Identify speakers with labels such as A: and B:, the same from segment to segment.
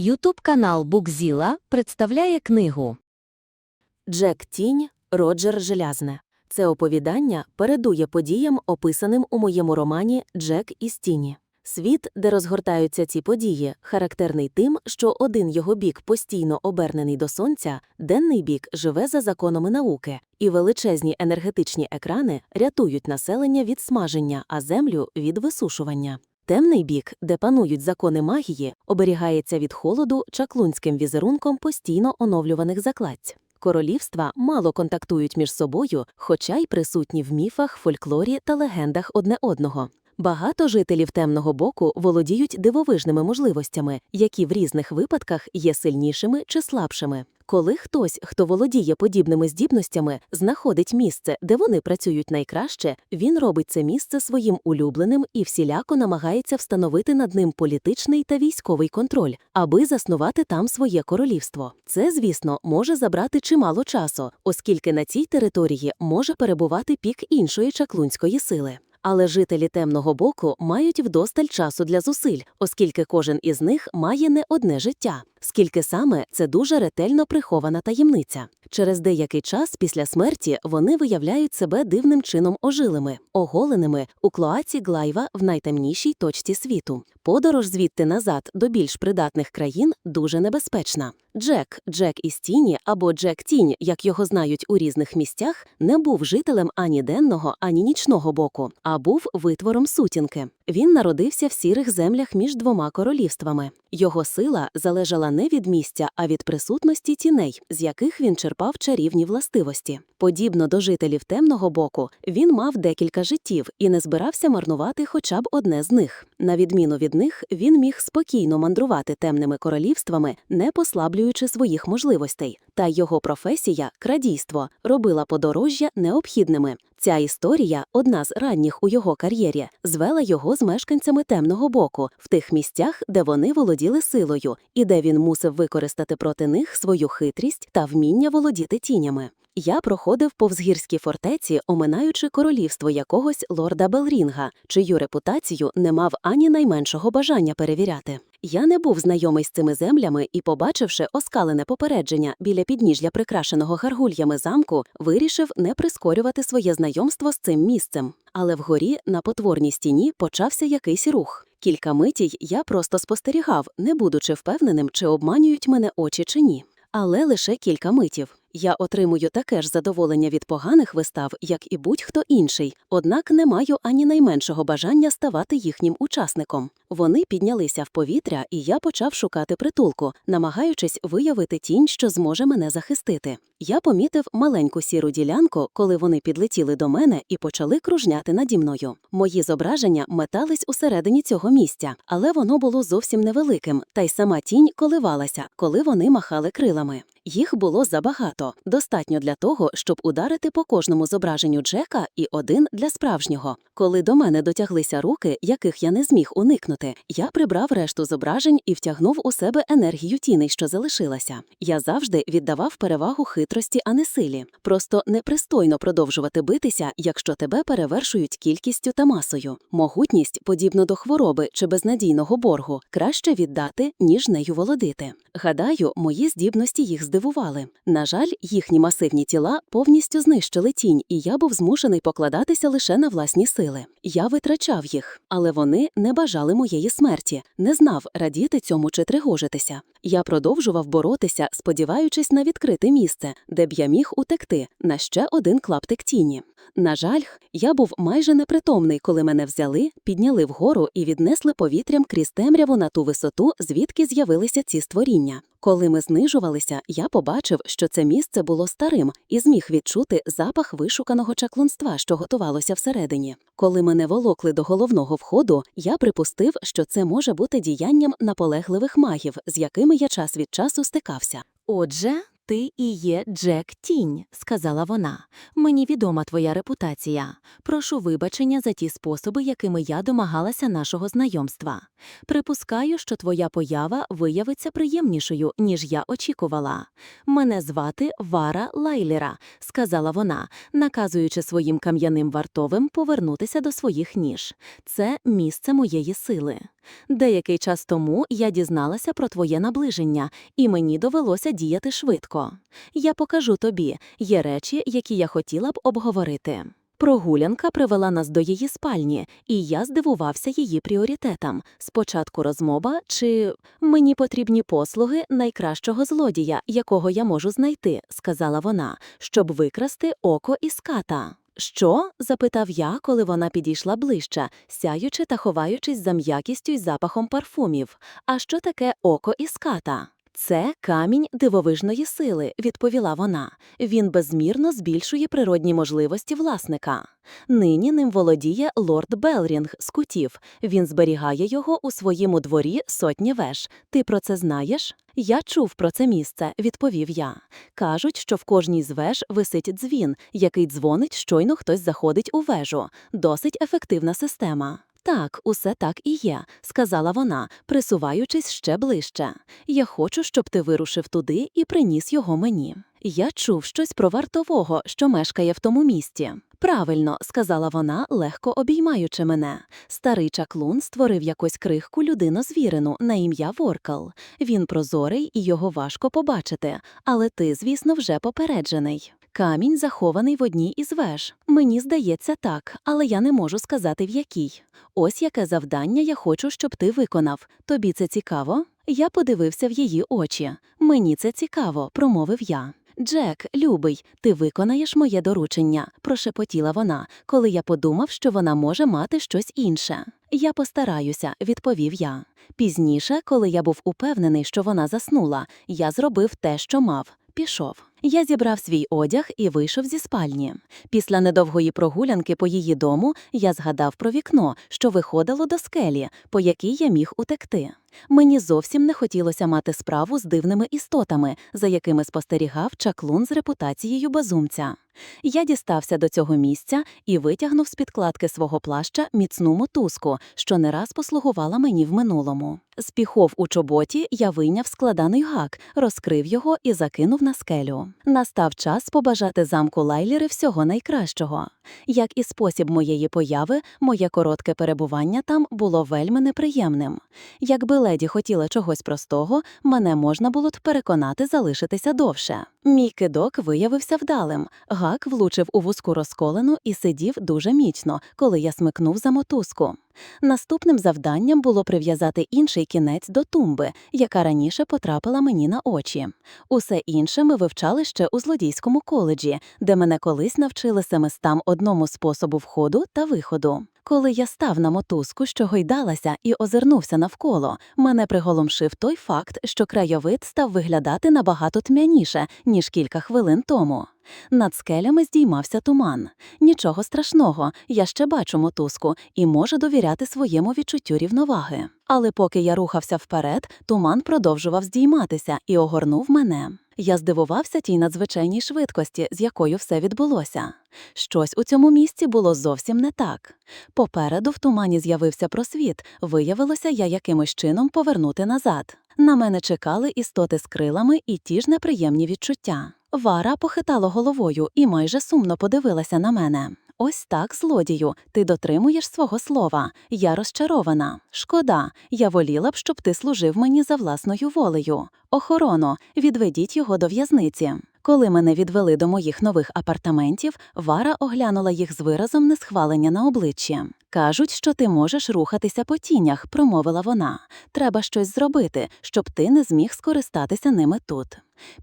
A: Ютуб канал Букзіла представляє книгу
B: Джек Тінь, Роджер Желязне. Це оповідання передує подіям, описаним у моєму романі Джек із тіні. Світ, де розгортаються ці події, характерний тим, що один його бік постійно обернений до сонця, денний бік живе за законами науки, і величезні енергетичні екрани рятують населення від смаження, а землю від висушування. Темний бік, де панують закони магії, оберігається від холоду чаклунським візерунком постійно оновлюваних закладь. Королівства мало контактують між собою, хоча й присутні в міфах, фольклорі та легендах одне одного. Багато жителів темного боку володіють дивовижними можливостями, які в різних випадках є сильнішими чи слабшими. Коли хтось, хто володіє подібними здібностями, знаходить місце, де вони працюють найкраще, він робить це місце своїм улюбленим і всіляко намагається встановити над ним політичний та військовий контроль, аби заснувати там своє королівство. Це, звісно, може забрати чимало часу, оскільки на цій території може перебувати пік іншої чаклунської сили. Але жителі темного боку мають вдосталь часу для зусиль, оскільки кожен із них має не одне життя. Скільки саме це дуже ретельно прихована таємниця. Через деякий час після смерті вони виявляють себе дивним чином ожилими, оголеними у клоаці Глайва в найтемнішій точці світу. Подорож звідти назад до більш придатних країн дуже небезпечна. Джек, Джек із тіні або Джек Тінь, як його знають у різних місцях, не був жителем ані денного, ані нічного боку, а був витвором сутінки. Він народився в сірих землях між двома королівствами. Його сила залежала не від місця, а від присутності тіней, з яких він черпав чарівні властивості. Подібно до жителів темного боку, він мав декілька життів і не збирався марнувати хоча б одне з них. На відміну від них, він міг спокійно мандрувати темними королівствами, не послаблюючи своїх можливостей. Та його професія крадійство робила подорожжя необхідними. Ця історія, одна з ранніх у його кар'єрі, звела його з мешканцями темного боку в тих місцях, де вони володіли силою, і де він мусив використати проти них свою хитрість та вміння володіти тінями. Я проходив повз гірські фортеці, оминаючи королівство якогось лорда Белрінга, чию репутацію не мав ані найменшого бажання перевіряти. Я не був знайомий з цими землями і, побачивши оскалене попередження біля підніжжя прикрашеного гаргульями замку, вирішив не прискорювати своє знайомство з цим місцем. Але вгорі на потворній стіні почався якийсь рух. Кілька митій я просто спостерігав, не будучи впевненим, чи обманюють мене очі чи ні. Але лише кілька митів. Я отримую таке ж задоволення від поганих вистав, як і будь-хто інший, однак не маю ані найменшого бажання ставати їхнім учасником. Вони піднялися в повітря, і я почав шукати притулку, намагаючись виявити тінь, що зможе мене захистити. Я помітив маленьку сіру ділянку, коли вони підлетіли до мене і почали кружняти наді мною. Мої зображення метались усередині цього місця, але воно було зовсім невеликим, та й сама тінь коливалася, коли вони махали крилами. Їх було забагато, достатньо для того, щоб ударити по кожному зображенню Джека і один для справжнього. Коли до мене дотяглися руки, яких я не зміг уникнути, я прибрав решту зображень і втягнув у себе енергію тіней, що залишилася. Я завжди віддавав перевагу хитрості, а не силі. Просто непристойно продовжувати битися, якщо тебе перевершують кількістю та масою. Могутність, подібно до хвороби чи безнадійного боргу, краще віддати, ніж нею володити. Гадаю, мої здібності їх здивували. На жаль, їхні масивні тіла повністю знищили тінь, і я був змушений покладатися лише на власні сили. Я витрачав їх, але вони не бажали моєї смерті, не знав, радіти цьому чи тривожитися. Я продовжував боротися, сподіваючись на відкрите місце, де б я міг утекти на ще один клаптик тіні. На жаль, я був майже непритомний, коли мене взяли, підняли вгору і віднесли повітрям крізь темряву на ту висоту, звідки з'явилися ці створіння. Коли ми знижувалися, я побачив, що це місце було старим і зміг відчути запах вишуканого чаклунства, що готувалося всередині. Коли мене волокли до головного входу, я припустив, що це може бути діянням наполегливих магів, з якими я час від часу стикався.
C: Отже, ти і є Джек Тінь, сказала вона. Мені відома твоя репутація. Прошу вибачення за ті способи, якими я домагалася нашого знайомства. Припускаю, що твоя поява виявиться приємнішою, ніж я очікувала. Мене звати Вара Лайлера, сказала вона, наказуючи своїм кам'яним вартовим повернутися до своїх ніж. Це місце моєї сили. Деякий час тому я дізналася про твоє наближення, і мені довелося діяти швидко. Я покажу тобі, є речі, які я хотіла б обговорити. Прогулянка привела нас до її спальні, і я здивувався її пріоритетам. Спочатку розмова чи мені потрібні послуги найкращого злодія, якого я можу знайти, сказала вона, щоб викрасти око із ката. Що? запитав я, коли вона підійшла ближче, сяючи та ховаючись за м'якістю й запахом парфумів. А що таке око із ката? Це камінь дивовижної сили, відповіла вона. Він безмірно збільшує природні можливості власника. Нині ним володіє лорд Белрінг з кутів. Він зберігає його у своєму дворі сотні веж. Ти про це знаєш? Я чув про це місце, відповів я. Кажуть, що в кожній з веж висить дзвін, який дзвонить, щойно хтось заходить у вежу. Досить ефективна система. Так, усе так і є, сказала вона, присуваючись ще ближче. Я хочу, щоб ти вирушив туди і приніс його мені. Я чув щось про вартового, що мешкає в тому місті. Правильно, сказала вона, легко обіймаючи мене. Старий чаклун створив якусь крихку людину звірину на ім'я Воркал. Він прозорий і його важко побачити, але ти, звісно, вже попереджений. Камінь захований в одній із веж. Мені здається так, але я не можу сказати в якій. Ось яке завдання я хочу, щоб ти виконав. Тобі це цікаво? Я подивився в її очі. Мені це цікаво, промовив я. Джек, любий, ти виконаєш моє доручення, прошепотіла вона, коли я подумав, що вона може мати щось інше. Я постараюся, відповів я. Пізніше, коли я був упевнений, що вона заснула, я зробив те, що мав. Пішов. Я зібрав свій одяг і вийшов зі спальні. Після недовгої прогулянки по її дому я згадав про вікно, що виходило до скелі, по якій я міг утекти. Мені зовсім не хотілося мати справу з дивними істотами, за якими спостерігав чаклун з репутацією безумця. Я дістався до цього місця і витягнув з підкладки свого плаща міцну мотузку, що не раз послугувала мені в минулому. З піхов у чоботі я вийняв складаний гак, розкрив його і закинув на скелю. Настав час побажати замку Лайліри всього найкращого. Як і спосіб моєї появи, моє коротке перебування там було вельми неприємним. Якби леді хотіла чогось простого, мене можна було б переконати залишитися довше. Мій кидок виявився вдалим. Гак влучив у вузьку розколену і сидів дуже міцно, коли я смикнув за мотузку. Наступним завданням було прив'язати інший кінець до тумби, яка раніше потрапила мені на очі. Усе інше ми вивчали ще у злодійському коледжі, де мене колись навчили семистам одному способу входу та виходу. Коли я став на мотузку, що гойдалася, і озирнувся навколо, мене приголомшив той факт, що краєвид став виглядати набагато тьмяніше, ніж кілька хвилин тому. Над скелями здіймався туман. Нічого страшного, я ще бачу мотузку і можу довіряти своєму відчуттю рівноваги. Але поки я рухався вперед, туман продовжував здійматися і огорнув мене. Я здивувався тій надзвичайній швидкості, з якою все відбулося. Щось у цьому місці було зовсім не так. Попереду в тумані з'явився просвіт, виявилося я якимось чином повернути назад. На мене чекали істоти з крилами і ті ж неприємні відчуття. Вара похитала головою і майже сумно подивилася на мене. Ось так, злодію, ти дотримуєш свого слова. Я розчарована. Шкода, я воліла б, щоб ти служив мені за власною волею. Охороно, відведіть його до в'язниці. Коли мене відвели до моїх нових апартаментів, Вара оглянула їх з виразом несхвалення на обличчі. Кажуть, що ти можеш рухатися по тінях, промовила вона. Треба щось зробити, щоб ти не зміг скористатися ними тут.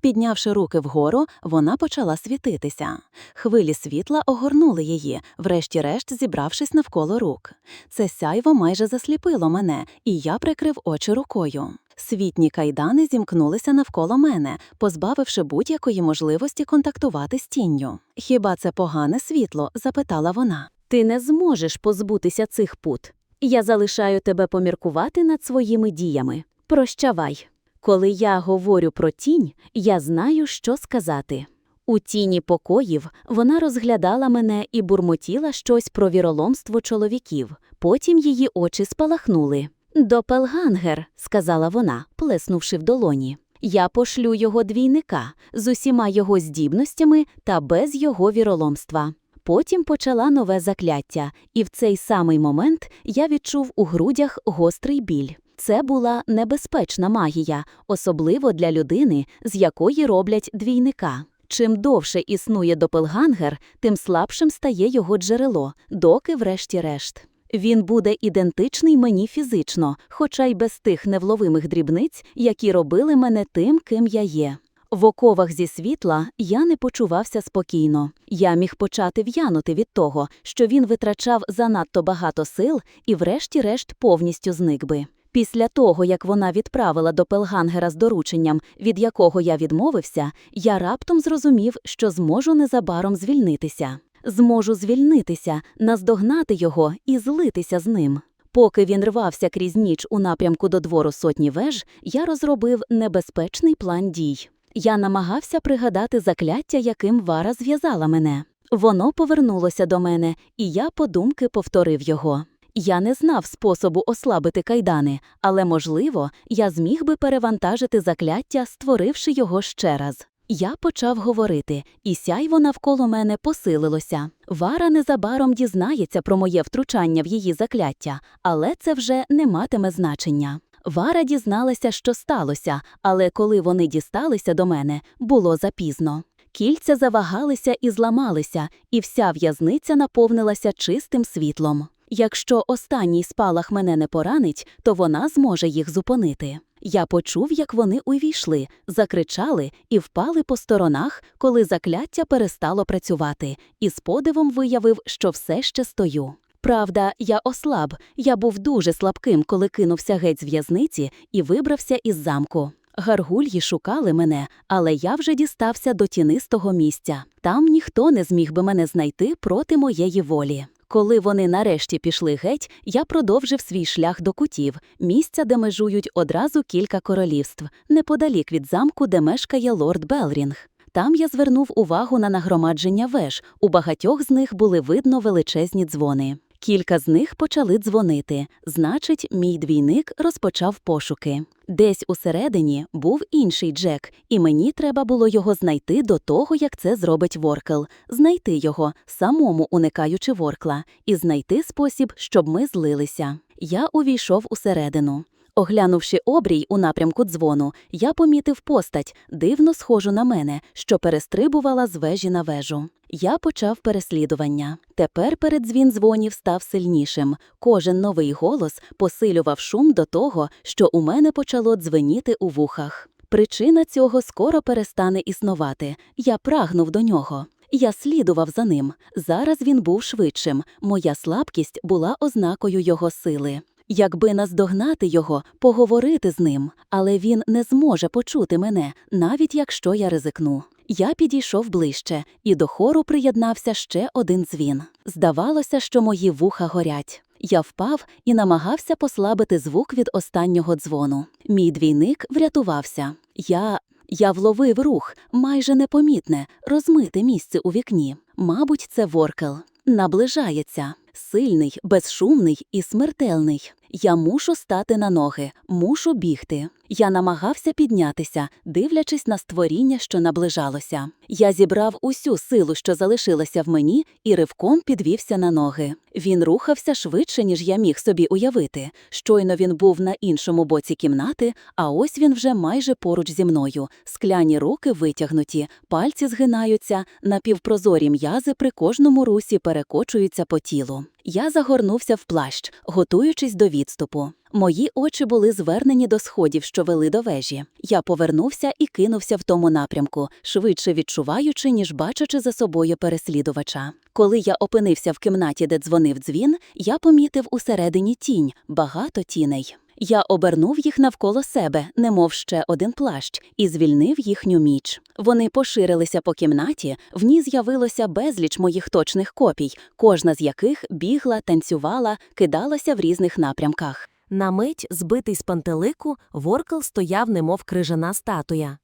C: Піднявши руки вгору, вона почала світитися. Хвилі світла огорнули її, врешті-решт зібравшись навколо рук. Це сяйво майже засліпило мене, і я прикрив очі рукою. Світні кайдани зімкнулися навколо мене, позбавивши будь-якої можливості контактувати з тінню. Хіба це погане світло? запитала вона.
A: Ти не зможеш позбутися цих пут. Я залишаю тебе поміркувати над своїми діями. Прощавай. Коли я говорю про тінь, я знаю, що сказати. У тіні покоїв вона розглядала мене і бурмотіла щось про віроломство чоловіків. Потім її очі спалахнули. Допелгангер, сказала вона, плеснувши в долоні. Я пошлю його двійника з усіма його здібностями та без його віроломства. Потім почала нове закляття, і в цей самий момент я відчув у грудях гострий біль. Це була небезпечна магія, особливо для людини, з якої роблять двійника. Чим довше існує допелгангер, тим слабшим стає його джерело, доки врешті-решт. Він буде ідентичний мені фізично, хоча й без тих невловимих дрібниць, які робили мене тим, ким я є. В оковах зі світла я не почувався спокійно. Я міг почати в'янути від того, що він витрачав занадто багато сил і врешті-решт повністю зник би. Після того, як вона відправила до Пелгангера з дорученням, від якого я відмовився, я раптом зрозумів, що зможу незабаром звільнитися. Зможу звільнитися, наздогнати його і злитися з ним. Поки він рвався крізь ніч у напрямку до двору сотні веж, я розробив небезпечний план дій. Я намагався пригадати закляття, яким Вара зв'язала мене. Воно повернулося до мене, і я подумки повторив його. Я не знав способу ослабити кайдани, але, можливо, я зміг би перевантажити закляття, створивши його ще раз. Я почав говорити, і сяйво навколо мене посилилося. Вара незабаром дізнається про моє втручання в її закляття, але це вже не матиме значення. Вара дізналася, що сталося, але коли вони дісталися до мене, було запізно. Кільця завагалися і зламалися, і вся в'язниця наповнилася чистим світлом. Якщо останній спалах мене не поранить, то вона зможе їх зупинити. Я почув, як вони увійшли, закричали і впали по сторонах, коли закляття перестало працювати, і з подивом виявив, що все ще стою. Правда, я ослаб, я був дуже слабким, коли кинувся геть з в'язниці і вибрався із замку. Гаргульї шукали мене, але я вже дістався до тінистого місця. Там ніхто не зміг би мене знайти проти моєї волі. Коли вони нарешті пішли геть, я продовжив свій шлях до кутів, місця, де межують одразу кілька королівств, неподалік від замку, де мешкає лорд Белрінг. Там я звернув увагу на нагромадження веж. У багатьох з них були видно величезні дзвони. Кілька з них почали дзвонити, значить, мій двійник розпочав пошуки. Десь усередині був інший Джек, і мені треба було його знайти до того, як це зробить Воркл, знайти його, самому уникаючи Воркла, і знайти спосіб, щоб ми злилися. Я увійшов усередину. Оглянувши обрій у напрямку дзвону, я помітив постать, дивно схожу на мене, що перестрибувала з вежі на вежу. Я почав переслідування. Тепер передзвін дзвонів став сильнішим. Кожен новий голос посилював шум до того, що у мене почало дзвеніти у вухах. Причина цього скоро перестане існувати. Я прагнув до нього. Я слідував за ним. Зараз він був швидшим. Моя слабкість була ознакою його сили. Якби наздогнати його, поговорити з ним, але він не зможе почути мене, навіть якщо я ризикну. Я підійшов ближче, і до хору приєднався ще один дзвін. Здавалося, що мої вуха горять. Я впав і намагався послабити звук від останнього дзвону. Мій двійник врятувався. Я. Я вловив рух, майже непомітне, розмите місце у вікні. Мабуть, це воркел. Наближається. Сильний, безшумний і смертельний. Я мушу стати на ноги, мушу бігти. Я намагався піднятися, дивлячись на створіння, що наближалося. Я зібрав усю силу, що залишилася в мені, і ривком підвівся на ноги. Він рухався швидше, ніж я міг собі уявити. Щойно він був на іншому боці кімнати, а ось він вже майже поруч зі мною. Скляні руки витягнуті, пальці згинаються, напівпрозорі м'язи при кожному русі перекочуються по тілу. Я загорнувся в плащ, готуючись до відступу. Мої очі були звернені до сходів, що вели до вежі. Я повернувся і кинувся в тому напрямку, швидше відчуваючи, ніж бачачи за собою переслідувача. Коли я опинився в кімнаті, де дзвонив дзвін, я помітив усередині тінь, багато тіней. Я обернув їх навколо себе, немов ще один плащ, і звільнив їхню міч. Вони поширилися по кімнаті, в ній з'явилося безліч моїх точних копій, кожна з яких бігла, танцювала, кидалася в різних напрямках.
B: На мить, збитий з пантелику, Воркл стояв, немов крижана статуя.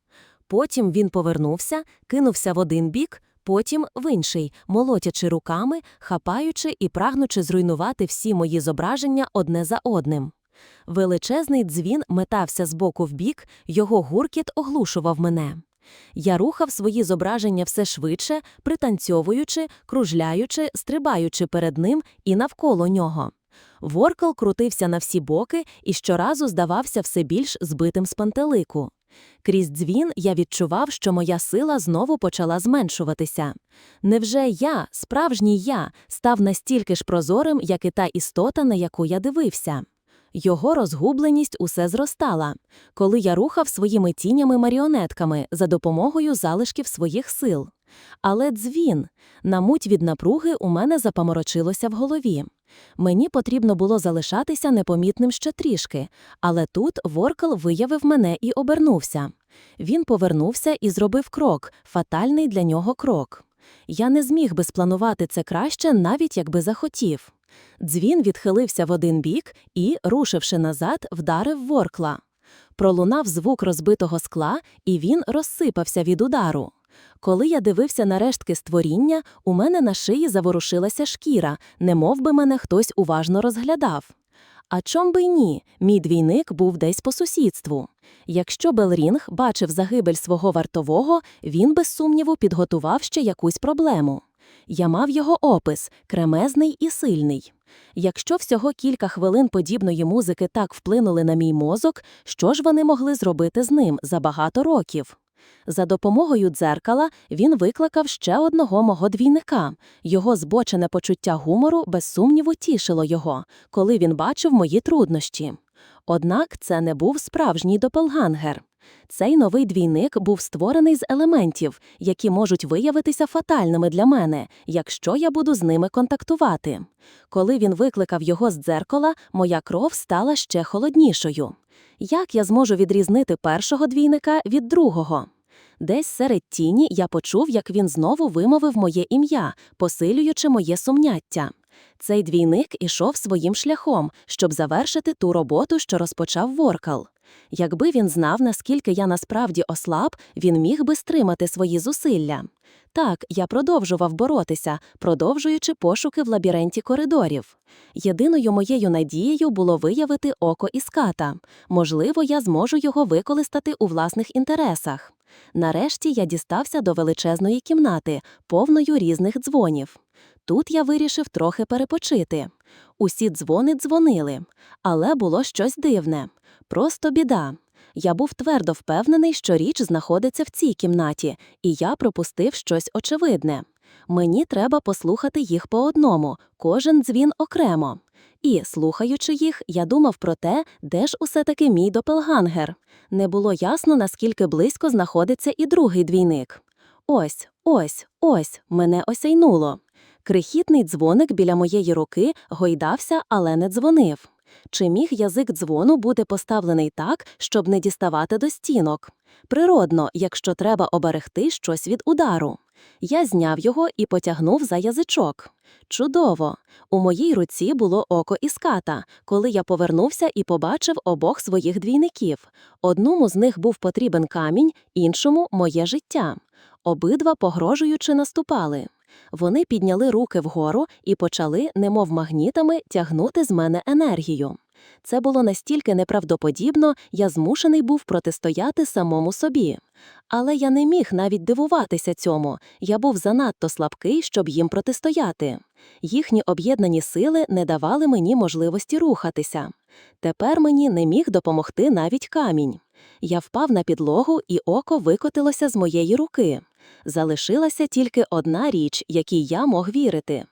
B: Потім він повернувся, кинувся в один бік, потім в інший, молотячи руками, хапаючи і прагнучи зруйнувати всі мої зображення одне за одним. Величезний дзвін метався з боку в бік, його гуркіт оглушував мене.
C: Я рухав свої зображення все швидше, пританцьовуючи, кружляючи, стрибаючи перед ним і навколо нього. Воркл крутився на всі боки і щоразу здавався все більш збитим з пантелику. Крізь дзвін я відчував, що моя сила знову почала зменшуватися. Невже я, справжній я, став настільки ж прозорим, як і та істота, на яку я дивився? Його розгубленість усе зростала, коли я рухав своїми тінями-маріонетками за допомогою залишків своїх сил. Але дзвін, на муть від напруги у мене запаморочилося в голові. Мені потрібно було залишатися непомітним ще трішки, але тут Воркл виявив мене і обернувся. Він повернувся і зробив крок, фатальний для нього крок. Я не зміг би спланувати це краще, навіть якби захотів. Дзвін відхилився в один бік і, рушивши назад, вдарив Воркла. Пролунав звук розбитого скла, і він розсипався від удару. Коли я дивився на рештки створіння, у мене на шиї заворушилася шкіра, немов би мене хтось уважно розглядав. А чом би й ні, мій двійник був десь по сусідству. Якщо Белрінг бачив загибель свого вартового, він без сумніву підготував ще якусь проблему. Я мав його опис кремезний і сильний. Якщо всього кілька хвилин подібної музики так вплинули на мій мозок, що ж вони могли зробити з ним за багато років? За допомогою дзеркала він викликав ще одного мого двійника. Його збочене почуття гумору без сумніву тішило його, коли він бачив мої труднощі. Однак це не був справжній допелгангер. Цей новий двійник був створений з елементів, які можуть виявитися фатальними для мене, якщо я буду з ними контактувати. Коли він викликав його з дзеркала, моя кров стала ще холоднішою. Як я зможу відрізнити першого двійника від другого? Десь серед тіні я почув, як він знову вимовив моє ім'я, посилюючи моє сумняття. Цей двійник ішов своїм шляхом, щоб завершити ту роботу, що розпочав Воркал. Якби він знав, наскільки я насправді ослаб, він міг би стримати свої зусилля. Так, я продовжував боротися, продовжуючи пошуки в лабіринті коридорів. Єдиною моєю надією було виявити око іската. Можливо, я зможу його використати у власних інтересах. Нарешті я дістався до величезної кімнати, повною різних дзвонів. Тут я вирішив трохи перепочити. Усі дзвони дзвонили, але було щось дивне. Просто біда. Я був твердо впевнений, що річ знаходиться в цій кімнаті, і я пропустив щось очевидне. Мені треба послухати їх по одному, кожен дзвін окремо. І, слухаючи їх, я думав про те, де ж усе таки мій допелгангер. Не було ясно, наскільки близько знаходиться і другий двійник. Ось, ось, ось, мене осяйнуло. Крихітний дзвоник біля моєї руки гойдався, але не дзвонив. Чи міг язик дзвону бути поставлений так, щоб не діставати до стінок? Природно, якщо треба оберегти щось від удару. Я зняв його і потягнув за язичок. Чудово! У моїй руці було око іската, коли я повернувся і побачив обох своїх двійників. Одному з них був потрібен камінь, іншому моє життя. Обидва погрожуючи наступали. Вони підняли руки вгору і почали, немов магнітами, тягнути з мене енергію. Це було настільки неправдоподібно, я змушений був протистояти самому собі. Але я не міг навіть дивуватися цьому, я був занадто слабкий, щоб їм протистояти. Їхні об'єднані сили не давали мені можливості рухатися. Тепер мені не міг допомогти навіть камінь. Я впав на підлогу, і око викотилося з моєї руки. Залишилася тільки одна річ, якій я мог вірити.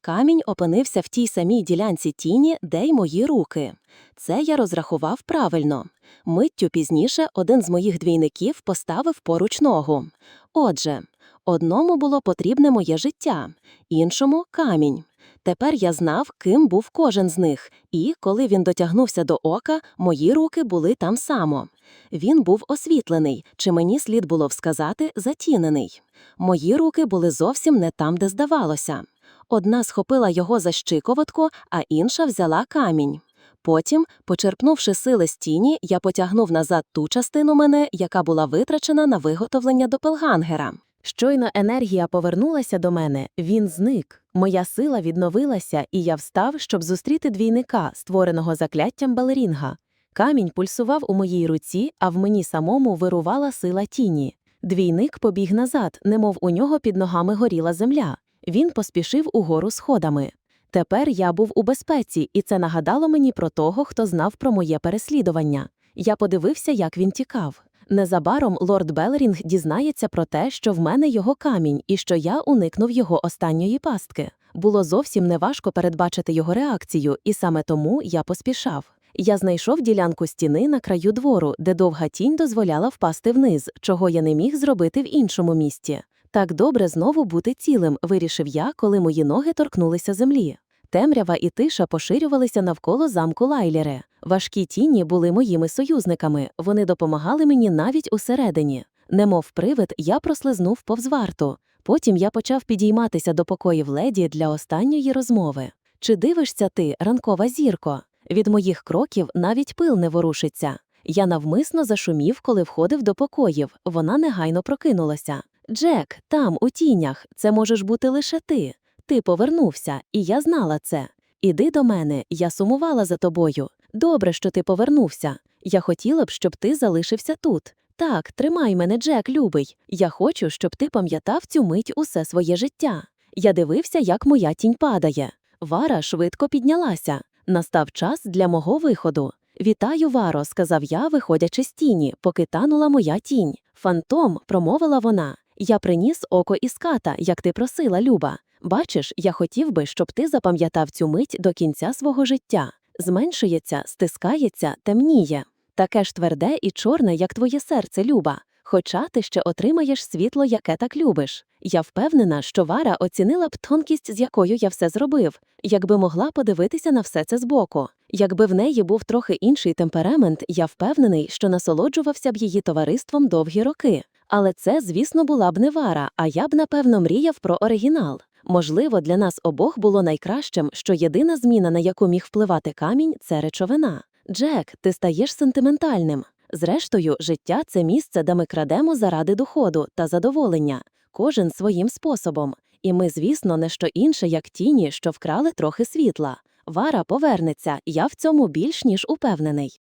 C: Камінь опинився в тій самій ділянці тіні, де й мої руки. Це я розрахував правильно. Миттю пізніше один з моїх двійників поставив поруч ногу. Отже, одному було потрібне моє життя, іншому камінь. Тепер я знав, ким був кожен з них, і, коли він дотягнувся до ока, мої руки були там само. Він був освітлений, чи мені слід було б сказати, затінений. Мої руки були зовсім не там, де здавалося. Одна схопила його за щиколотку, а інша взяла камінь. Потім, почерпнувши сили з тіні, я потягнув назад ту частину мене, яка була витрачена на виготовлення допелгангера.
A: Щойно енергія повернулася до мене, він зник. Моя сила відновилася, і я встав, щоб зустріти двійника, створеного закляттям балерінга. Камінь пульсував у моїй руці, а в мені самому вирувала сила тіні. Двійник побіг назад, немов у нього під ногами горіла земля. Він поспішив угору сходами. Тепер я був у безпеці, і це нагадало мені про того, хто знав про моє переслідування. Я подивився, як він тікав. Незабаром лорд Белерінг дізнається про те, що в мене його камінь і що я уникнув його останньої пастки. Було зовсім неважко передбачити його реакцію, і саме тому я поспішав. Я знайшов ділянку стіни на краю двору, де довга тінь дозволяла впасти вниз, чого я не міг зробити в іншому місті. Так добре знову бути цілим, вирішив я, коли мої ноги торкнулися землі. Темрява і тиша поширювалися навколо замку Лайлєре. Важкі тіні були моїми союзниками, вони допомагали мені навіть усередині. Немов привид, я прослизнув повз варту. Потім я почав підійматися до покоїв леді для останньої розмови. Чи дивишся ти, ранкова зірко? Від моїх кроків навіть пил не ворушиться. Я навмисно зашумів, коли входив до покоїв. Вона негайно прокинулася. Джек, там, у тінях, це можеш бути лише ти. Ти повернувся, і я знала це. Іди до мене, я сумувала за тобою. Добре, що ти повернувся. Я хотіла б, щоб ти залишився тут. Так, тримай мене, Джек, любий. Я хочу, щоб ти пам'ятав цю мить усе своє життя. Я дивився, як моя тінь падає. Вара швидко піднялася. Настав час для мого виходу. Вітаю, Варо, сказав я, виходячи з тіні, поки танула моя тінь. Фантом, промовила вона. Я приніс око із ката, як ти просила, Люба. Бачиш, я хотів би, щоб ти запам'ятав цю мить до кінця свого життя. Зменшується, стискається, темніє. Таке ж тверде і чорне, як твоє серце, Люба. Хоча ти ще отримаєш світло, яке так любиш. Я впевнена, що Вара оцінила б тонкість, з якою я все зробив, якби могла подивитися на все це збоку. Якби в неї був трохи інший темперамент, я впевнений, що насолоджувався б її товариством довгі роки. Але це, звісно, була б не Вара, а я б, напевно, мріяв про оригінал. Можливо, для нас обох було найкращим, що єдина зміна, на яку міг впливати камінь, це речовина. Джек, ти стаєш сентиментальним. Зрештою, життя це місце, де ми крадемо заради доходу та задоволення, кожен своїм способом. І ми, звісно, не що інше, як тіні, що вкрали трохи світла. Вара повернеться, я в цьому більш ніж упевнений.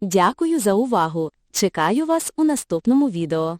C: Дякую за увагу. Чекаю вас у наступному відео.